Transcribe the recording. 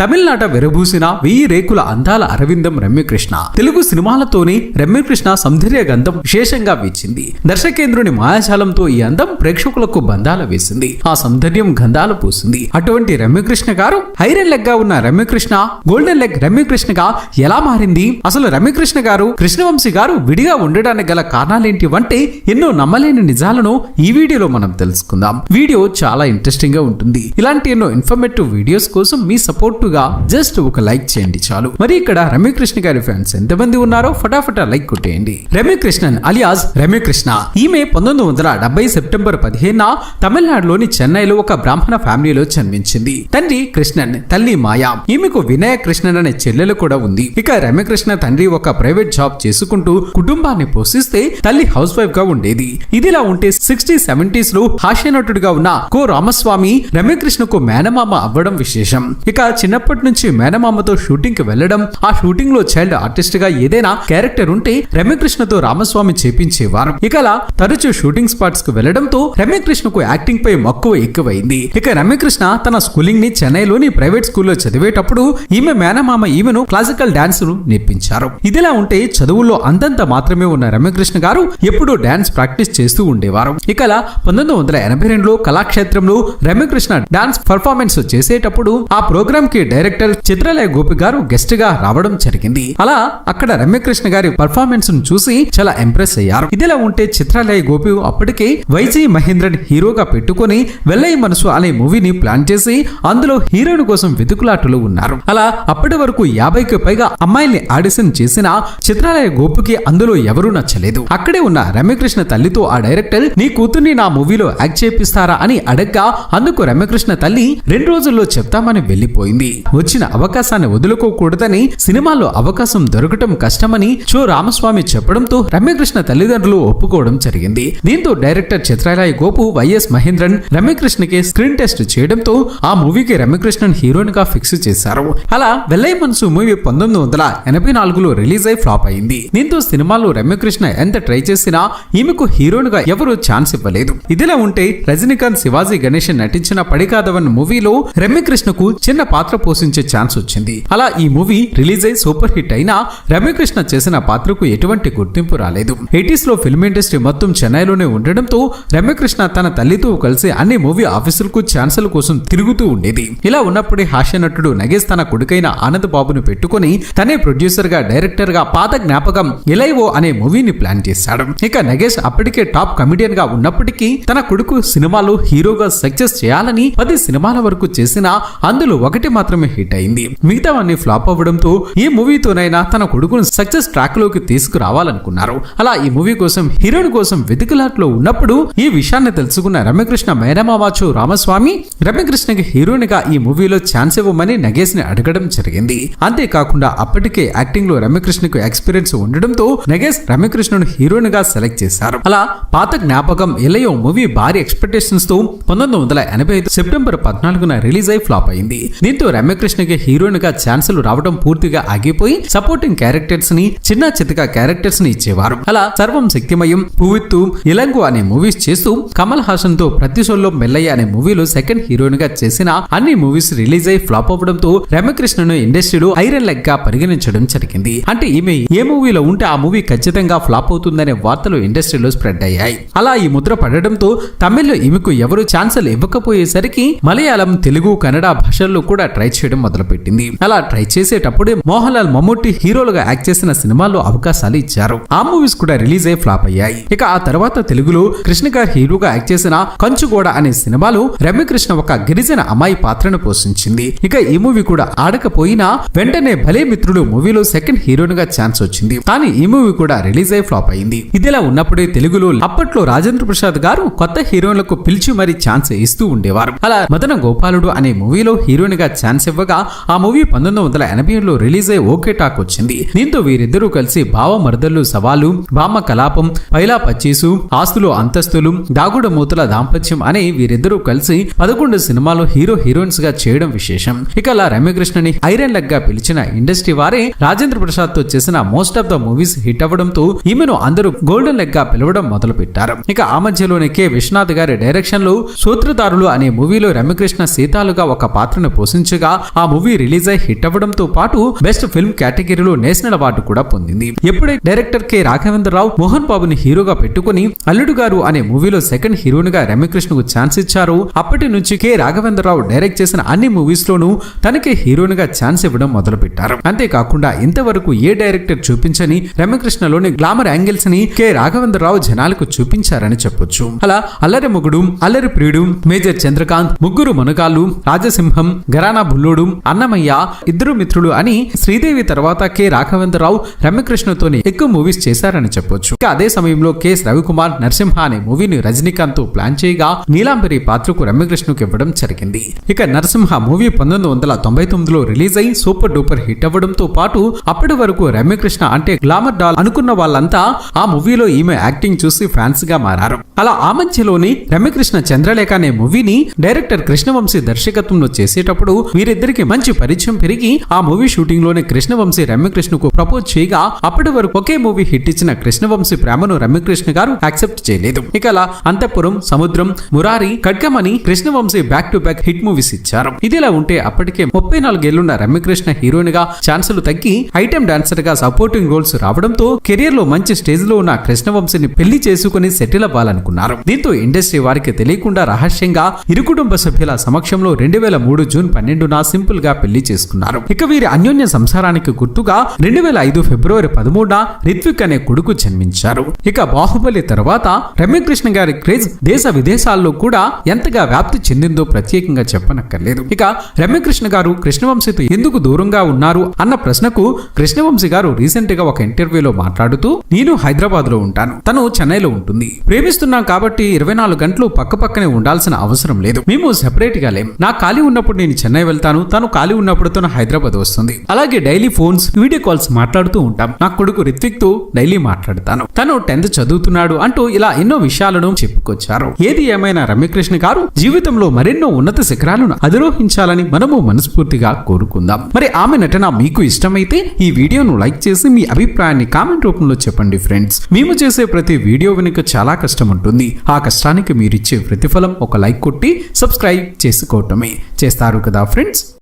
తమిళనాట వెరబూసిన వెయ్యి రేకుల అందాల అరవిందం రమ్యకృష్ణ. తెలుగు సినిమాలతోనే రమ్యకృష్ణ సౌందర్య గంధం విశేషంగా వీచింది. దర్శకేంద్రుని మాయాజాలంతో ఈ అందం ప్రేక్షకులకు బంధాల వేసింది. ఆ సౌందర్యం గంధాలు పూసింది. అటువంటి రమ్యకృష్ణ గారు ఐరన్ లెగ్గా ఉన్న రమ్యకృష్ణ గోల్డెన్ లెగ్ రమ్యకృష్ణగా ఎలా మారింది? అసలు రమ్యకృష్ణ గారు కృష్ణవంశీ గారు విడిగా ఉండడానికి గల కారణాలేంటి అంటే ఎన్నో నమ్మలేని నిజాలను ఈ వీడియోలో మనం తెలుసుకుందాం. వీడియో చాలా ఇంట్రెస్టింగ్గా ఉంటుంది. ఇలాంటి ఎన్నో ఇన్ఫర్మేటివ్ వీడియోస్ కోసం మీ సపోర్ట్ గా జస్ట్ ఒక లైక్ చేయండి చాలు. మరి ఇక్కడ రమ్యకృష్ణ గారి ఫ్యాన్స్ ఎంతమంది ఉన్నారో ఫటాఫటా లైక్ కొట్టేయండి. రమ్యకృష్ణన్ అలియాస్ రమ్యకృష్ణ. ఈమె పంతొమ్మిది వందల డెబ్బై సెప్టెంబర్ పదిహేన తమిళనాడులోని చెన్నైలో ఒక బ్రాహ్మణ ఫ్యామిలీలో జన్మించింది. తండ్రి కృష్ణన్ తల్లి మాయా. ఈమెకు వినయ కృష్ణన్ అనే చెల్లెలు కూడా ఉంది. ఇక రమ్యకృష్ణ తండ్రి ఒక ప్రైవేట్ జాబ్ చేసుకుంటూ కుటుంబాన్ని పోషిస్తే తల్లి హౌస్ వైఫ్గా ఉండేది. ఇదిలా ఉంటే సిక్స్టీ సెవెంటీస్లో హాస్యనటుడిగా ఉన్న కో రామస్వామి రమ్యకృష్ణకు మేనమామ అవ్వడం విశేషం. ఇక చిన్న చిన్నప్పటి నుంచి మేనమామతో షూటింగ్కి వెళ్ళడం ఆ షూటింగ్లో చైల్డ్ ఆర్టిస్ట్గా ఏదైనా క్యారెక్టర్ ఉంటే రమ్యకృష్ణతో రామస్వామి చేపించేవారు. ఇక అలా తరచూ షూటింగ్ స్పాట్స్కు వెళ్ళడంతో రమ్యకృష్ణకు యాక్టింగ్ పై మక్కువ ఎక్కువైంది. ఇక రమ్యకృష్ణ తన స్కూలింగ్ని చెన్నైలోని ప్రైవేట్ స్కూల్లో చదివేటప్పుడు ఈమె మేనమామ ఈమెను క్లాసికల్ డాన్స్ను నేర్పించారు. ఇదిలా ఉంటే చదువుల్లో అంతంత మాత్రమే ఉన్న రమ్యకృష్ణ గారు ఎప్పుడూ డాన్స్ ప్రాక్టీస్ చేస్తూ ఉండేవారు. ఇక అలా పంతొమ్మిది వందల ఎనభై రెండులో కళాక్షేత్రంలో రమ్యకృష్ణ డాన్స్ పర్ఫార్మెన్స్ చేసేటప్పుడు ఆ ప్రోగ్రామ్కి డైరెక్టర్ చిత్రలయ గోపి గారు గెస్ట్గా రావడం జరిగింది. అలా అక్కడ రమ్యకృష్ణ గారి పర్ఫార్మెన్స్ను చూసి చాలా ఇంప్రెస్ అయ్యారు. ఇదిలా ఉంటే చిత్రాలయ గోపి అప్పటికే వైజీ మహేంద్రన్ హీరోగా పెట్టుకొని వెల్లయ్య మనసు అనే మూవీని ప్లాన్ చేసి అందులో హీరోయిన్ కోసం వెతుకులాటలు ఉన్నారు. అలా అప్పటి వరకు యాభైకి పైగా అమ్మాయిల్ని ఆడిషన్ చేసిన చిత్రాలయ గోపికి అందులో ఎవరూ నచ్చలేదు. అక్కడే ఉన్న రమ్యకృష్ణ తల్లితో ఆ డైరెక్టర్ నీ కూతుర్ని నా మూవీలో యాక్ట్ చేపిస్తారా? అని అడగ్గా అందుకు రమ్యకృష్ణ తల్లి రెండు రోజుల్లో చెప్తామని వెళ్ళిపోయింది వచ్చిన అవకాశాన్ని వదులుకోకూడదని సినిమాల్లో అవకాశం దొరకటం కష్టమని చో రామస్వామి చెప్పడంతో రమ్యకృష్ణ తల్లిదండ్రులు ఒప్పుకోవడం జరిగింది. దీంతో డైరెక్టర్ చిత్రాలయ గోపు వైఎస్ మహేంద్రన్ రమ్యకృష్ణకి స్క్రీన్ టెస్ట్ చేయడంతో ఆ మూవీకి రమ్యకృష్ణన్ హీరోయిన్గా ఫిక్స్ చేశారు. అలా వెల్లయ్య మనసు మూవీ పంతొమ్మిది వందల ఎనభై నాలుగులో రిలీజ్ అయి ఫ్లాప్ అయింది. దీంతో సినిమాలో రమ్యకృష్ణ ఎంత ట్రై చేసినా ఈమెకు హీరోయిన్గా ఎవరు ఛాన్స్ ఇవ్వలేదు. ఇదిలా ఉంటే రజనీకాంత్ శివాజీ గణేష్ నటించిన పడికాదవన్ మూవీలో రమ్యకృష్ణకు చిన్న పాత్ర పోషించే ఛాన్స్ వచ్చింది. అలా ఈ మూవీ రిలీజ్ అయి సూపర్ హిట్ అయినా రమ్యకృష్ణ చేసిన పాత్రకు ఎటువంటి గుర్తింపు రాలేదు. ఎయిటీస్లో ఫిల్మ్ ఇండస్ట్రీ మొత్తం చెన్నైలోనే ఉండడంతో రమ్యకృష్ణ తన తల్లితో కలిసి అన్ని మూవీ ఆఫీసులకు ఛాన్సుల కోసం తిరుగుతూ ఉండేది. ఇలా ఉన్నప్పుడే హాస్య నటుడు నగేష్ తన కొడుకైన ఆనంద్ బాబును పెట్టుకుని తనే ప్రొడ్యూసర్గా డైరెక్టర్గా పాత జ్ఞాపకం ఎలైవో అనే మూవీని ప్లాన్ చేశాడు. ఇక నగేష్ అప్పటికే టాప్ కమిడియన్గా ఉన్నప్పటికీ తన కొడుకు సినిమాలో హీరోగా సక్సెస్ చేయాలని పది సినిమాల వరకు చేసిన అందులో ఒకటి మాత్రం మాత్రమే హిట్ అయింది. మిగతావన్నీ ఫ్లాప్ అవ్వడంతో ఈ మూవీతోనైనా తన కొడుకును సక్సెస్ ట్రాక్లోకి తీసుకురావాలనుకున్నారు. అలా ఈ మూవీ కోసం హీరోయిన్ కోసం వెతుకులాట్లో ఉన్నప్పుడు ఈ విషయాన్ని తెలుసుకున్న రమ్యకృష్ణ మేనమావాచు రామస్వామి రమ్యకృష్ణకి హీరోయిన్గా ఈ మూవీలో ఛాన్స్ ఇవ్వమని నగేష్ని అడగడం జరిగింది. అంతేకాకుండా అప్పటికే యాక్టింగ్లో రమ్యకృష్ణకు ఎక్స్పీరియన్స్ ఉండడంతో నగేష్ రమ్యకృష్ణను హీరోయిన్గా సెలెక్ట్ చేశారు. అలా పాత జ్ఞాపకం ఎలయో మూవీ భారీ ఎక్స్పెక్టేషన్స్తో పంతొమ్మిది వందల ఎనభై ఐదు సెప్టెంబర్ పద్నాలుగున రిలీజ్ అయి ఫ్లాప్ అయింది. దీంతో రమ్యకృష్ణకి హీరోయిన్గా ఛాన్సులు రావడం పూర్తిగా ఆగిపోయి సపోర్టింగ్ క్యారెక్టర్స్ని చిన్న చితక క్యారెక్టర్స్ని ఇచ్చేవారు. అలా సర్వం శక్తిమయం పువ్విత్తు ఇలంగు అనే మూవీస్ చేస్తూ కమల్ హాసన్తో ప్రతి సొల్లో మెల్లయ్య అనే మూవీలో సెకండ్ హీరోయిన్గా చేసిన అన్ని మూవీస్ రిలీజ్ అయి ఫ్లాప్ అవ్వడంతో రమ్యకృష్ణను ఇండస్ట్రీలో ఐరన్ లెగ్గా పరిగణించడం జరిగింది. అంటే ఈమె ఏ మూవీలో ఉంటే ఆ మూవీ ఖచ్చితంగా ఫ్లాప్ అవుతుందనే వార్తలు ఇండస్ట్రీలో స్ప్రెడ్ అయ్యాయి. అలా ఈ ముద్ర పడడంతో తమిళ్ళో ఈమెకు ఎవరు ఛాన్సులు ఇవ్వకపోయేసరికి మలయాళం తెలుగు కన్నడ భాషల్లో కూడా ట్రై చేయడం మొదలుపెట్టింది. అలా ట్రై చేసేటప్పుడే మోహన్ లాల్ మమ్మూటి హీరోలుగా యాక్ట్ చేసిన సినిమాల్లో అవకాశాలు ఇచ్చారు. ఆ మూవీస్ కూడా రిలీజ్ అయ్యి ఫ్లాప్ అయ్యాయి. ఇక ఆ తర్వాత తెలుగులో కృష్ణ గారు హీరోగా యాక్ట్ చేసిన కంచుగోడ అనే సినిమాలో రమ్యకృష్ణ ఒక గిరిజన అమ్మాయి పాత్రను పోషించింది. ఇక ఈ మూవీ కూడా ఆడకపోయినా వెంటనే భలే మిత్రుడు మూవీలో సెకండ్ హీరోయిన్గా ఛాన్స్ వచ్చింది. కానీ ఈ మూవీ కూడా రిలీజ్ అయి ఫ్లాప్ అయింది. ఇదిలా ఉన్నప్పుడే తెలుగులో అప్పట్లో రాజేంద్ర ప్రసాద్ గారు కొత్త హీరోయిన్లకు పిలిచి మరీ ఛాన్స్ ఇస్తూ ఉండేవారు. అలా మదన గోపాలుడు అనే మూవీలో హీరోయిన్గా ఛాన్స్ ఇవ్వగా ఆ మూవీ పంతొమ్మిది వందల ఎనభై ఏడులో రిలీజ్ అయ్యి ఓకే టాక్ వచ్చింది. దీంతో వీరిద్దరూ కలిసి భావ మరదళ్ళు సవాలు బామ్మ కలాపం పైలా పచ్చీసు ఆస్తులు అంతస్తులు దాగుడు మూతల దాంపత్యం అనే వీరిద్దరూ కలిసి పదకొండు సినిమాలు హీరో హీరోయిన్స్గా చేయడం విశేషం. ఇక అలా రమ్యకృష్ణని ఐరన్ లెగ్గా పిలిచిన ఇండస్ట్రీ వారే రాజేంద్ర ప్రసాద్తో చేసిన most of the movies hit అవ్వడంతో ఈమెను అందరూ గోల్డెన్ లెగ్గా పిలవడం మొదలు పెట్టారు ఇక ఆ మధ్యలోనే కె విశ్వనాథ్ గారి డైరెక్షన్లో సూత్రధారులు అనే మూవీలో రమ్యకృష్ణ సీతాలుగా ఒక పాత్రను పోషించగా ఉండగా ఆ మూవీ రిలీజ్ అయి హిట్ అవ్వడంతో పాటు బెస్ట్ ఫిల్మ్ కేటగిరీలో నేషనల్ అవార్డు కూడా పొందింది. ఎప్పుడే డైరెక్టర్ కె. రాఘవేంద్రరావు మోహన్ బాబుని హీరోగా పెట్టుకుని అల్లుడు గారు అనే మూవీలో సెకండ్ హీరోయిన్గా రమ్యకృష్ణకు ఛాన్స్ ఇచ్చారు. అప్పటి నుంచి కె. రాఘవేంద్రరావు డైరెక్ట్ చేసిన అన్ని మూవీస్ లోనూ తనకే హీరోయిన్గా ఛాన్స్ ఇవ్వడం మొదలు పెట్టారు అంతేకాకుండా ఇంతవరకు ఏ డైరెక్టర్ చూపించని రమ్యకృష్ణలోని గ్లామర్ యాంగిల్స్ని కె. రాఘవేంద్రరావు జనాలకు చూపించారని చెప్పొచ్చు. అలా అల్లరి మొగుడు అల్లరి ప్రియుడు మేజర్ చంద్రకాంత్ ముగ్గురు మునగాళ్ళు రాజసింహం గరానా బుల్లోడు అన్నమయ్య ఇద్దరు మిత్రులు అని శ్రీదేవి తర్వాత కె. రాఘవేంద్రరావు రమ్యకృష్ణతోని ఎక్కువ మూవీస్ చేశారని చెప్పొచ్చు. ఇక అదే సమయంలో కెఎస్ రవికుమార్ నరసింహ అనే మూవీని రజనీకాంత్ ప్లాన్ చేయగా నీలాంబరి పాత్రకు రమ్యకృష్ణకు ఇవ్వడం జరిగింది. ఇక నరసింహ మూవీ పంతొమ్మిది వందల తొంభై తొమ్మిదిలో రిలీజ్ అయి సూపర్ డూపర్ హిట్ అవ్వడంతో పాటు అప్పటి వరకు రమ్యకృష్ణ అంటే గ్లామర్ డాల్ అనుకున్న వాళ్ళంతా ఆ మూవీలో ఈమె యాక్టింగ్ చూసి ఫ్యాన్స్గా మారారు. అలా ఆ మధ్యలోని రమ్యకృష్ణ చంద్రలేఖ అనే మూవీని డైరెక్టర్ కృష్ణవంశీ దర్శకత్వంలో చేసేటప్పుడు వీరిద్దరికి మంచి పరిచయం పెరిగి ఆ మూవీ షూటింగ్లోనే కృష్ణవంశీ రమ్యకృష్ణకు ప్రపోజ్ చేయగా అప్పటి వరకు ఒకే మూవీ హిట్ ఇచ్చిన కృష్ణవంశీ ప్రేమను రమ్యకృష్ణ గారు యాక్సెప్ట్ చేయలేదు. ఇక అలా Antahpuram Samudram Murari ఖడ్గమని Krishna Vamsi back to back hit movies ఇచ్చారు. ఇదిలా ఉంటే అప్పటికే ముప్పై నాలుగేళ్ళున్న రమ్యకృష్ణ హీరోయిన్గా ఛాన్సులు తగ్గి ఐటెం డాన్సర్గా సపోర్టింగ్ రోల్స్ రావడంతో కెరియర్లో మంచి స్టేజ్లో ఉన్న కృష్ణవంశీని పెళ్ళి చేసుకుని సెటిల్ అవ్వాలనుకున్నారు. దీంతో ఇండస్ట్రీ వారికి తెలియకుండా రహస్యంగా ఇరు కుటుంబ సభ్యుల సమక్షంలో రెండు వేల మూడు జూన్ పన్నెండున సింపుల్గా పెళ్ళి చేసుకున్నారు. ఇక వీరి అన్యోన్య సంసారానికి గుర్తుగా రెండు వేల ఐదు ఫిబ్రవరి పదమూడున రిత్విక్ అనే కొడుకు జన్మించారు. ఇక బాహుబలి తర్వాత రమ్యకృష్ణ గారి క్రేజ్ దేశ విదేశాల్లో కూడా ఎంతగా వ్యాప్తి చెందిందో ప్రత్యేకంగా చెప్పనక్కర్లేదు. ఇక రమ్యకృష్ణ గారు కృష్ణవంశీతో ఎందుకు దూరంగా ఉన్నారు అన్న ప్రశ్నకు కృష్ణవంశీ గారు రీసెంట్గా ఒక ఇంటర్వ్యూలో మాట్లాడుతూ నేను హైదరాబాద్లో ఉంటాను. తను చెన్నైలో ఉంటుంది. ప్రేమిస్తున్నాం కాబట్టి ఇరవై నాలుగు గంటలు పక్క పక్కనే ఉండాల్సిన అవసరం లేదు. మేము సెపరేట్గా లేం. నా ఖాళీ ఉన్నప్పుడు నేను చెన్నై వెళ్తాను. తను ఖాళీ ఉన్నప్పుడు తను హైదరాబాద్ వస్తుంది. అలాగే డైలీ ఫోన్స్ వీడియో కాల్స్ మాట్లాడుతూ ఉంటాం. నా కొడుకు రిత్విక్తో డైలీ మాట్లాడతాను. తను టెన్త్ చదువుతున్నాడు అంటూ ఇలా ఎన్నో విషయాలను చెప్పుకొచ్చారు. ఏది ఏమైనా రమ్యకృష్ణ గారు జీవితంలో మరెన్నో ఉన్నత శిఖరాలను అధిరోహించాలని మనము మనస్ఫూర్తిగా కోరుకుందాం. మరి ఆమె నటన మీకు ఇష్టమైతే ఈ వీడియోను లైక్ చేసి మీ అభిప్రాయాన్ని కామెంట్ రూపంలో చెప్పండి ఫ్రెండ్స్. మేము చేసే ప్రతి వీడియో వెనుక చాలా కష్టం ఉంటుంది. ఆ కష్టానికి మీరిచ్చే ప్రతిఫలం ఒక లైక్ కొట్టి సబ్స్క్రైబ్ చేసుకోవటమే. చేస్తారు కదా ఫ్రెండ్స్? friends